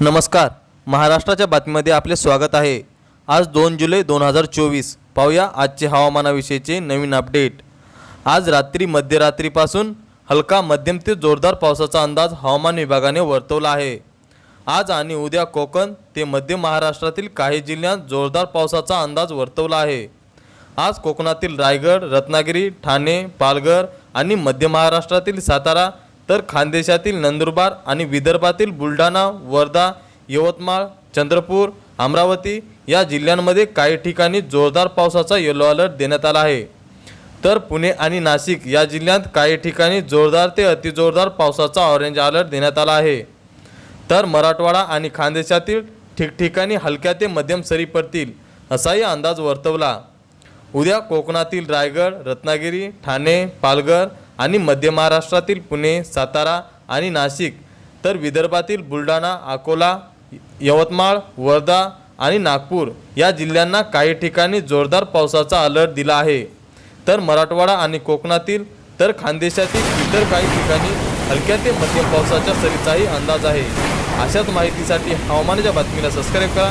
नमस्कार. महाराष्ट्राच्या बातमीमध्ये आपले स्वागत आहे. आज दोन जुलै दोन हजार चोवीस. पाहूया आजचे हवामानाविषयीचे नवीन अपडेट. आज रात्री मध्यरात्रीपासून हलका मध्यम ते जोरदार पावसाचा अंदाज हवामान विभागाने वर्तवला आहे. आज आणि उद्या कोकण ते मध्य महाराष्ट्रातील काही जिल्ह्यात जोरदार पावसाचा अंदाज वर्तवला आहे. आज कोकणातील रायगड रत्नागिरी ठाणे पालघर आणि मध्य महाराष्ट्रातील सातारा तर खानदेशातील नंदुरबार आणि विदर्भातील बुलढाणा वर्धा यवतमाळ चंद्रपूर अमरावती या जिल्ह्यांमध्ये काही ठिकाणी जोरदार पावसाचा येलो अलर्ट देण्यात आला आहे. तर पुणे आणि नाशिक या जिल्ह्यात काही ठिकाणी जोरदार ते अतिजोरदार पावसाचा ऑरेंज अलर्ट देण्यात आला आहे. तर मराठवाडा आणि खानदेशातील ठिकठिकाणी हलक्या ते मध्यम सरी पडतील असाही अंदाज वर्तवला. उद्या कोकणातील रायगड रत्नागिरी ठाणे पालघर आणि मध्य महाराष्ट्रातील पुणे सातारा आणि नाशिक तर विदर्भातील बुलढाणा अकोला यवतमाळ वर्धा आणि नागपूर या जिल्ह्यांना काही ठिकाणी जोरदार पावसाचा अलर्ट दिला आहे. तर मराठवाडा आणि कोकणातील तर खानदेशातील इतर काही ठिकाणी हलक्या ते मध्यम पावसाच्या सरीचाही अंदाज आहे. अशाच माहितीसाठी हवामानाच्या बातमीला सबस्क्राईब करा.